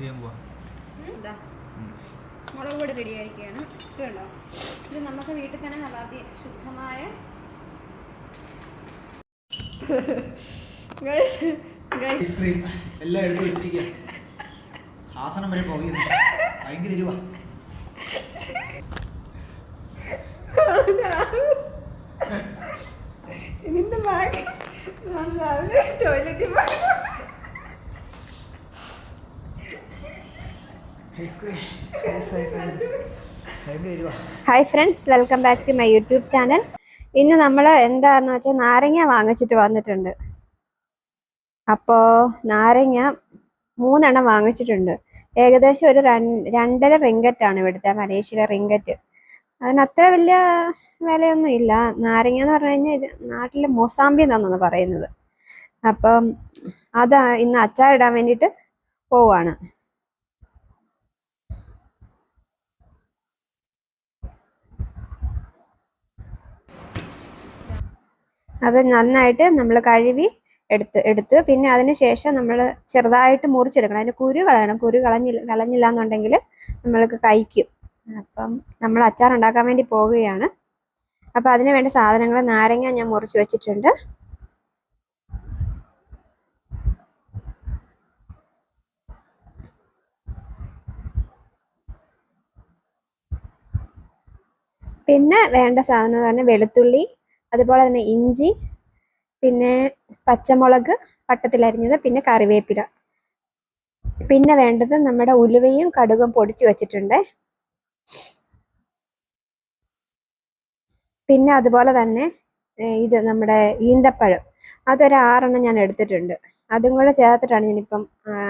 ചെയ്യാൻ പോവാ. മുളക് പൊടി റെഡി ആയിരിക്കുകയാണ്. ഇത് കണ്ടോ ഇത് നമുക്ക് വീട്ടിൽ തന്നെ നല്ല അതി ശുദ്ധമായ ഐസ്ക്രീം എല്ലാം എടുത്ത് വെച്ചിരിക്കുക ആസനം വരെ പോകുന്നു ഭയങ്കര ഇരുവാ ഇതിന്റെ ബാഗ് ടോയ്ലറ്റിൽ ഐസ്ക്രീം ഭയങ്കര ഇരുവാ hi friends welcome back to my YouTube channel. ഇന്ന് നമ്മൾ എന്താണെന്ന് വെച്ചാൽ നാരങ്ങ വാങ്ങിച്ചിട്ട് വന്നിട്ടുണ്ട്. അപ്പോൾ നാരങ്ങ മൂന്നെണ്ണം വാങ്ങിച്ചിട്ടുണ്ട്. ഏകദേശം ഒരു രണ്ടര റിങ്കറ്റാണ് ഇവിടുത്തെ മലേഷ്യയിലെ റിങ്കറ്റ്. അതിന് അത്ര വലിയ വിലയൊന്നും ഇല്ല. നാരങ്ങ എന്ന് പറഞ്ഞു കഴിഞ്ഞാൽ ഇത് നാട്ടിലെ മൊസാമ്പി എന്നാണ് പറയുന്നത്. അപ്പം അത് ഇന്ന് അച്ചാറിടാൻ വേണ്ടിയിട്ട് പോവാണ്. അത് നന്നായിട്ട് നമ്മൾ കഴുകി എടുത്ത് എടുത്ത്. പിന്നെ അതിന് ശേഷം നമ്മൾ ചെറുതായിട്ട് മുറിച്ചെടുക്കണം. അതിന് കുരു കളയണം. കുരു കളഞ്ഞില്ല കളഞ്ഞില്ല എന്നുണ്ടെങ്കിൽ നമ്മൾക്ക് കഴിക്കും. അപ്പം നമ്മൾ അച്ചാർ ഉണ്ടാക്കാൻ വേണ്ടി പോവുകയാണ്. അപ്പം അതിന് വേണ്ട സാധനങ്ങൾ നാരങ്ങ ഞാൻ മുറിച്ച് വെച്ചിട്ടുണ്ട്. പിന്നെ വേണ്ട സാധനം തന്നെ വെളുത്തുള്ളി അതുപോലെ തന്നെ ഇഞ്ചി പിന്നെ പച്ചമുളക് വട്ടത്തിലരിഞ്ഞത് പിന്നെ കറിവേപ്പില. പിന്നെ വേണ്ടത് നമ്മുടെ ഉലുവയും കടുകും പൊടിച്ചു വെച്ചിട്ടുണ്ട്. പിന്നെ അതുപോലെ തന്നെ ഇത് നമ്മുടെ ഈന്തപ്പഴം. അതൊരു ആറെണ്ണം ഞാൻ എടുത്തിട്ടുണ്ട്. അതും കൂടെ ചേർത്തിട്ടാണ് ഞാനിപ്പം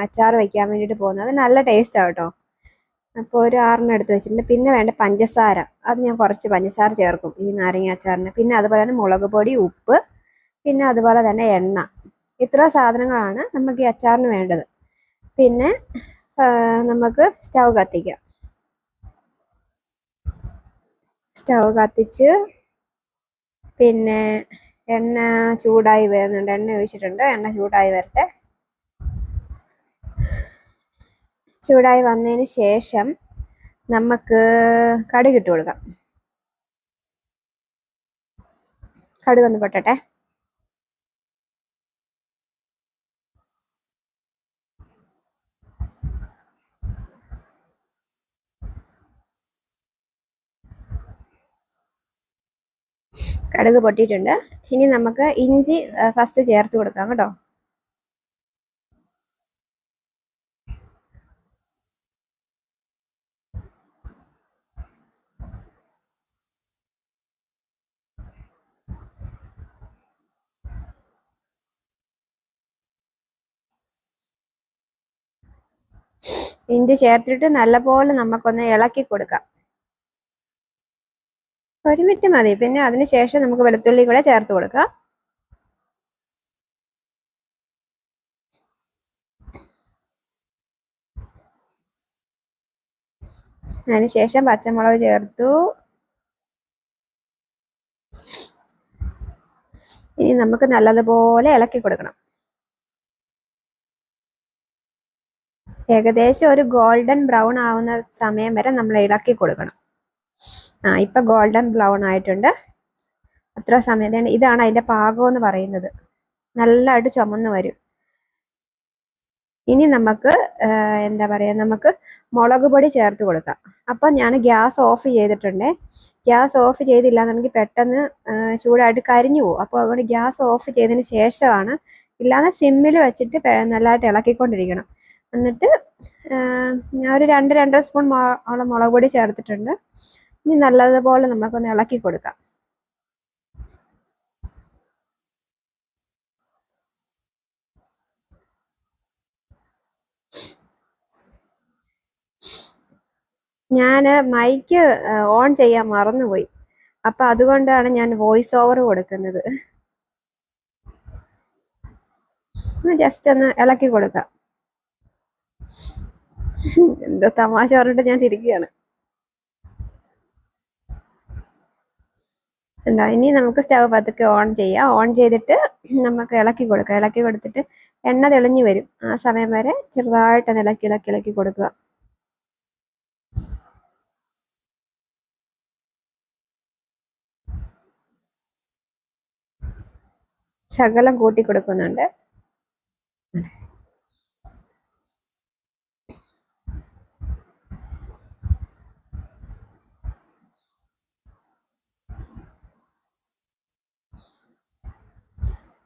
അച്ചാർ വയ്ക്കാൻ വേണ്ടിയിട്ട് പോകുന്നത്. അത് നല്ല ടേസ്റ്റാണ് കേട്ടോ. അപ്പോൾ ഒരു ആറെണ്ണം എടുത്ത് വെച്ചിട്ടുണ്ട്. പിന്നെ വേണ്ട പഞ്ചസാര. അത് ഞാൻ കുറച്ച് പഞ്ചസാര ചേർക്കും ഈ നാരങ്ങ അച്ചാറിന്. പിന്നെ അതുപോലെ തന്നെ മുളക് പൊടി ഉപ്പ് പിന്നെ അതുപോലെ തന്നെ എണ്ണ. ഇത്ര സാധനങ്ങളാണ് നമുക്ക് ഈ അച്ചാറിന് വേണ്ടത്. പിന്നെ നമുക്ക് സ്റ്റൗ കത്തിക്കാം. സ്റ്റൗ കത്തിച്ച് പിന്നെ എണ്ണ ചൂടായി വരുന്നുണ്ട്. എണ്ണ ഒഴിച്ചിട്ടുണ്ട്. എണ്ണ ചൂടായി വരട്ടെ. ചൂടായി വന്നതിന് ശേഷം നമുക്ക് കടുക് ഇട്ട് കൊടുക്കാം. കടുക് ഒന്ന് പൊട്ടട്ടെ. കടുക് പൊട്ടിയിട്ടുണ്ട്. ഇനി നമുക്ക് ഇഞ്ചി ഫസ്റ്റ് ചേർത്ത് കൊടുക്കാം കേട്ടോ. ഇഞ്ചി ചേർത്തിട്ട് നല്ലപോലെ നമുക്കൊന്ന് ഇളക്കി കൊടുക്കാം. ഒരു മിനിറ്റ് മതി. പിന്നെ അതിന് ശേഷം നമുക്ക് വെളുത്തുള്ളി കൂടെ ചേർത്ത് കൊടുക്കാം. അതിന് ശേഷം പച്ചമുളക് ചേർത്തു. ഇനി നമുക്ക് നല്ലതുപോലെ ഇളക്കി കൊടുക്കണം. ഏകദേശം ഒരു ഗോൾഡൻ ബ്രൗൺ ആവുന്ന സമയം വരെ നമ്മൾ ഇളക്കി കൊടുക്കണം. ആ ഇപ്പം ഗോൾഡൻ ബ്രൗൺ ആയിട്ടുണ്ട്. അത്ര സമയത്താണ് ഇതാണ് അതിന്റെ പാകം എന്ന് പറയുന്നത്. നല്ലതായിട്ട് ചുമന്ന് വരും. ഇനി നമുക്ക് എന്താ പറയുക നമുക്ക് മുളക് പൊടി ചേർത്ത് കൊടുക്കാം. അപ്പം ഞാൻ ഗ്യാസ് ഓഫ് ചെയ്തിട്ടുണ്ട്. ഗ്യാസ് ഓഫ് ചെയ്തില്ല എന്നുണ്ടെങ്കിൽ പെട്ടെന്ന് ചൂടായിട്ട് കരിഞ്ഞു പോകും. അപ്പോൾ അതുകൊണ്ട് ഗ്യാസ് ഓഫ് ചെയ്തതിന് ശേഷമാണ് ഇല്ലാതെ സിമ്മിൽ വെച്ചിട്ട് നല്ലതായിട്ട് ഇളക്കിക്കൊണ്ടിരിക്കണം. എന്നിട്ട് ഞാൻ ഒരു രണ്ട് രണ്ടര സ്പൂൺ ഓളം മുളക് പൊടി ചേർത്തിട്ടുണ്ട്. ഇനി നല്ലതുപോലെ നമുക്കൊന്ന് ഇളക്കി കൊടുക്കാം. ഞാൻ മൈക്ക് ഓൺ ചെയ്യാൻ മറന്നുപോയി. അപ്പൊ അതുകൊണ്ടാണ് ഞാൻ വോയിസ് ഓവർ കൊടുക്കുന്നത്. ജസ്റ്റ് ഒന്ന് ഇളക്കി കൊടുക്കാം. എന്തോ തമാശ പറഞ്ഞിട്ട് ഞാൻ ചിരിക്കുകയാണ്. ഉണ്ടോ ഇനി നമുക്ക് സ്റ്റവ് പതുക്കെ ഓൺ ചെയ്യാം. ഓൺ ചെയ്തിട്ട് നമുക്ക് ഇളക്കി കൊടുക്കുക ഇളക്കി കൊടുത്തിട്ട് എണ്ണ തെളിഞ്ഞു വരും. ആ സമയം വരെ ചെറുതായിട്ട് ഇളക്കി ഇളക്കി ഇളക്കി കൊടുക്കുക. ശകലം കൂട്ടി കൊടുക്കുന്നുണ്ട്.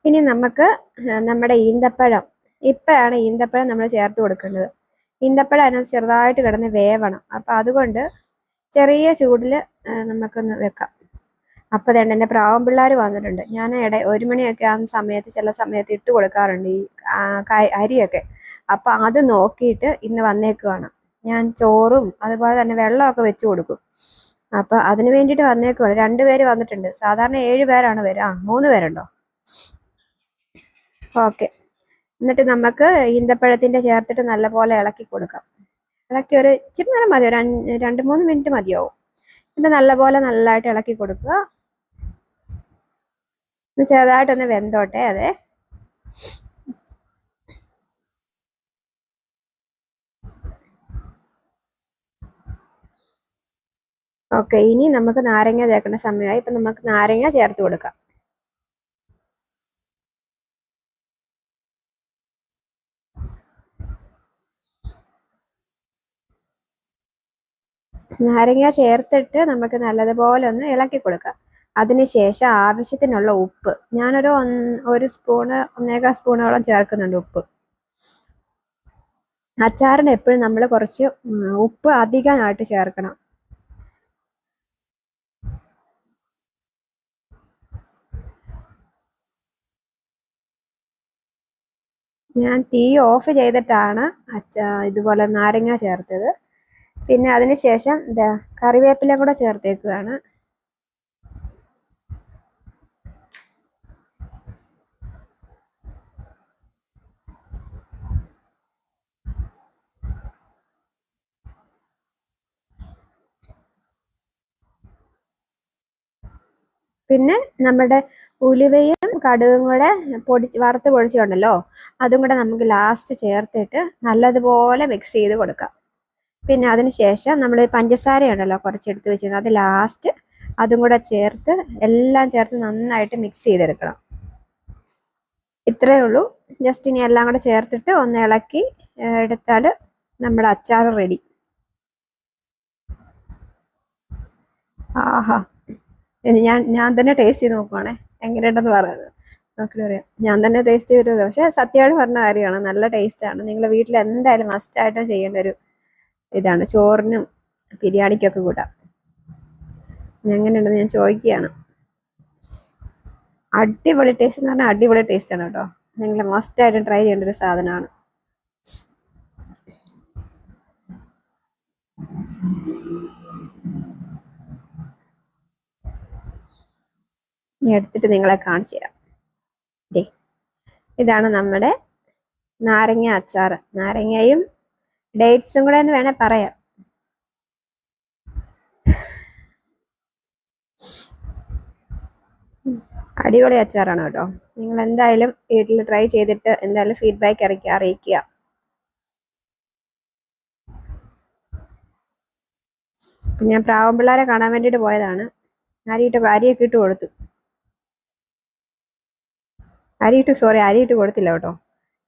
ഇനി നമുക്ക് നമ്മുടെ ഈന്തപ്പഴം. ഇപ്പോഴാണ് ഈന്തപ്പഴം നമ്മൾ ചേർത്ത് കൊടുക്കേണ്ടത്. ഈന്തപ്പഴം അതിനകത്ത് ചെറുതായിട്ട് കിടന്ന് വേവണം. അപ്പം അതുകൊണ്ട് ചെറിയ ചൂടിൽ നമുക്കൊന്ന് വെക്കാം. അപ്പോൾ തന്നെ എന്റെ പ്രാവം പിള്ളേർ വന്നിട്ടുണ്ട്. ഞാൻ ഇട ഒരു മണിയൊക്കെ ആ സമയത്ത് ചില സമയത്ത് ഇട്ട് കൊടുക്കാറുണ്ട് ഈ അരിയൊക്കെ. അപ്പോൾ അത് നോക്കിയിട്ട് ഇന്ന് വന്നേക്കുവാണ്. ഞാൻ ചോറും അതുപോലെ തന്നെ വെള്ളമൊക്കെ വെച്ച് കൊടുക്കും. അപ്പം അതിന് വേണ്ടിയിട്ട് വന്നേക്കുവാണ്. രണ്ടുപേര് വന്നിട്ടുണ്ട്. സാധാരണ ഏഴ് പേരാണ് വരിക ആ മൂന്ന് പേരുണ്ടോ? ഓക്കെ. എന്നിട്ട് നമുക്ക് ഈന്തപ്പഴത്തിന്റെ ചേർത്തിട്ട് നല്ലപോലെ ഇളക്കി കൊടുക്കാം. ഇളക്കി ഒരു ഇച്ചിരി നേരം മതി ഒരു രണ്ട് മൂന്ന് മിനിറ്റ് മതിയാവും. എന്നിട്ട് നല്ലപോലെ നല്ലതായിട്ട് ഇളക്കി കൊടുക്കുക. ഒന്ന് ചെറുതായിട്ടൊന്ന് വെന്തോട്ടെ അതെ. ഓക്കെ ഇനി നമുക്ക് നാരങ്ങ ചേർക്കേണ്ട സമയമായി. ഇപ്പൊ നമുക്ക് നാരങ്ങ ചേർത്ത് കൊടുക്കാം. നാരങ്ങ ചേർത്തിട്ട് നമുക്ക് നല്ലതുപോലെ ഒന്ന് ഇളക്കി കൊടുക്കാം. അതിനുശേഷം ആവശ്യത്തിനുള്ള ഉപ്പ്. ഞാനൊരു ഒരു സ്പൂണ് ഒന്നേകാൽ സ്പൂണോളം ചേർക്കുന്നുണ്ട് ഉപ്പ്. അച്ചാറിന് എപ്പോഴും നമ്മൾ കുറച്ച് ഉപ്പ് അധികമായിട്ട് ചേർക്കണം. ഞാൻ തീ ഓഫ് ചെയ്തിട്ടാണ് അച്ചാ ഇതുപോലെ നാരങ്ങ ചേർത്തത്. പിന്നെ അതിനുശേഷം ദാ കറിവേപ്പില കൂടെ ചേർത്തേക്കുകയാണ് പിന്നെ നമ്മുടെ ഉലുവയും കടുകും കൂടെ പൊടിച്ച് വറുത്ത് പൊടിച്ചുണ്ടല്ലോ അതും കൂടെ നമുക്ക് ലാസ്റ്റ് ചേർത്തിട്ട് നല്ലതുപോലെ മിക്സ് ചെയ്ത് കൊടുക്കാം. പിന്നെ അതിന് ശേഷം നമ്മൾ പഞ്ചസാര ഉണ്ടല്ലോ കുറച്ച് എടുത്ത് വെച്ചിരുന്നത്. അത് ലാസ്റ്റ് അതും കൂടെ ചേർത്ത് എല്ലാം ചേർത്ത് നന്നായിട്ട് മിക്സ് ചെയ്തെടുക്കണം. ഇത്രയേ ഉള്ളൂ. ജസ്റ്റ് ഇനി എല്ലാം കൂടെ ചേർത്തിട്ട് ഒന്ന് ഇളക്കി എടുത്താൽ നമ്മുടെ അച്ചാർ റെഡി ആഹാ. ഇനി ഞാൻ ഞാൻ തന്നെ ടേസ്റ്റ് ചെയ്ത് നോക്കുവാണേ. എങ്ങനെയുണ്ടെന്ന് പറയുന്നത്. നോക്കിട്ട് പറയാം. ഞാൻ തന്നെ ടേസ്റ്റ് ചെയ്തിട്ട് പക്ഷെ സത്യമായിട്ട് പറഞ്ഞ കാര്യമാണ്. നല്ല ടേസ്റ്റാണ് നിങ്ങൾ വീട്ടിൽ എന്തായാലും മസ്റ്റായിട്ടും ചെയ്യേണ്ട ഒരു ഇതാണ്. ചോറിനും ബിരിയാണിക്കൊക്കെ കൂട്ടാം. എങ്ങനെയുണ്ടെന്ന് ഞാൻ ചോദിക്കുകയാണ്. അടിപൊളി ടേസ്റ്റ് എന്ന് പറഞ്ഞാൽ അടിപൊളി ടേസ്റ്റ് ആണ് കേട്ടോ. നിങ്ങൾ മസ്റ്റ് ആയിട്ട് ട്രൈ ചെയ്യേണ്ട ഒരു സാധനമാണ്. എടുത്തിട്ട് നിങ്ങളെ കാണിച്ചു തരാം. ഇതാണ് നമ്മുടെ നാരങ്ങ അച്ചാർ നാരങ്ങയും ഡേറ്റ്സും കൂടെ എന്ന് വേണേ പറയാം. അടിപൊളി അച്ചാറാണ് കേട്ടോ. നിങ്ങൾ എന്തായാലും വീട്ടിൽ ട്രൈ ചെയ്തിട്ട് എന്തായാലും ഫീഡ്ബാക്ക് ഇറക്കി അറിയിക്കുക. ഞാൻ പ്രാവം പിള്ളേരെ കാണാൻ വേണ്ടിയിട്ട് പോയതാണ്. അരിയിട്ട് അരിയൊക്കെ ഇട്ട് കൊടുത്തു. അരിയിട്ട് സോറി അരിയിട്ട് കൊടുത്തില്ല കേട്ടോ.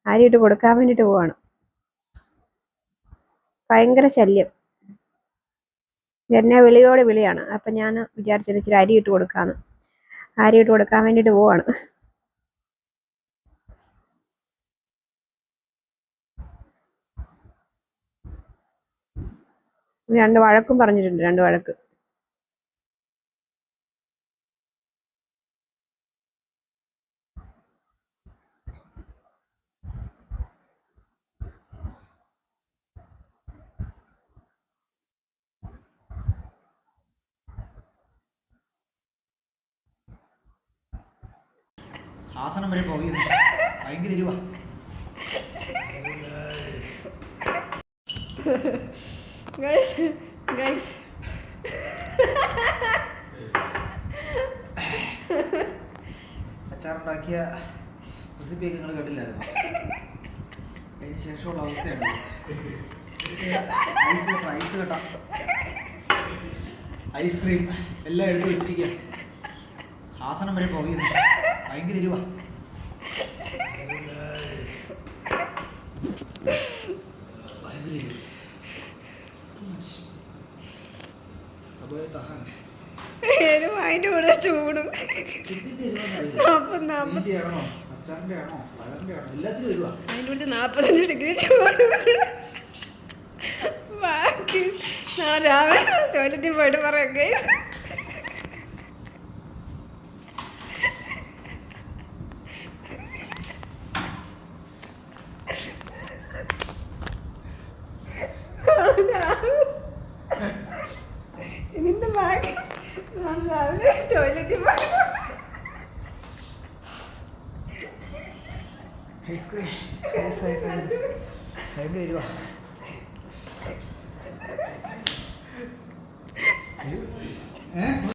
അരിയിട്ട് കൊടുക്കാൻ വേണ്ടിയിട്ട് പോവാണ്. ഭയങ്കര ശല്യം. എന്നെ വിളിയോട് വിളിയാണ്. അപ്പം ഞാൻ വിചാരിച്ചത് ഇച്ചിരി അരി ഇട്ട് കൊടുക്കാമെന്ന് അരി ഇട്ട് കൊടുക്കാൻ വേണ്ടിയിട്ട് പോവാണ്. രണ്ട് വഴക്കും പറഞ്ഞിട്ടുണ്ട് രണ്ട് വഴക്ക്. ആസനം വരെ പോകുന്നു ഭയങ്കര ഇരുവ അച്ചാറുണ്ടാക്കിയ അച്ചാറുണ്ടാക്കിയ റെസിപ്പിയൊക്കെ നിങ്ങൾ കേട്ടില്ലായിരുന്നു? അതിന് ശേഷമുള്ള അവസ്ഥയാണ് ഐസ് കേട്ടോ ഐസ് കേട്ടോ. ഐസ്ക്രീം എല്ലാം എടുത്ത് വെച്ചിരിക്കുക ആസനം വരെ പോകുന്നു ഭയങ്കര എരിവാ. ഭയങ്കര എരിവ്. അതുപോലെ എരിവ് അതിന്റെ കൂടെ ചൂടും. അതിന്റെ കൂടെ നാൽപ്പത്തഞ്ച് ഡിഗ്രി ചൂട്. ബാക്കി ഞാൻ രാവിലെ ടോയ്ലറ്റിൽ പോയിട്ട് പറയൊക്കെ. ഇതിന്റെ ഞാൻ രാവിലെ ടോയ്ലറ്റിൽ ഐസ്ക്രീം ഐസ് ഐസ് ഐസ് ഭയങ്കര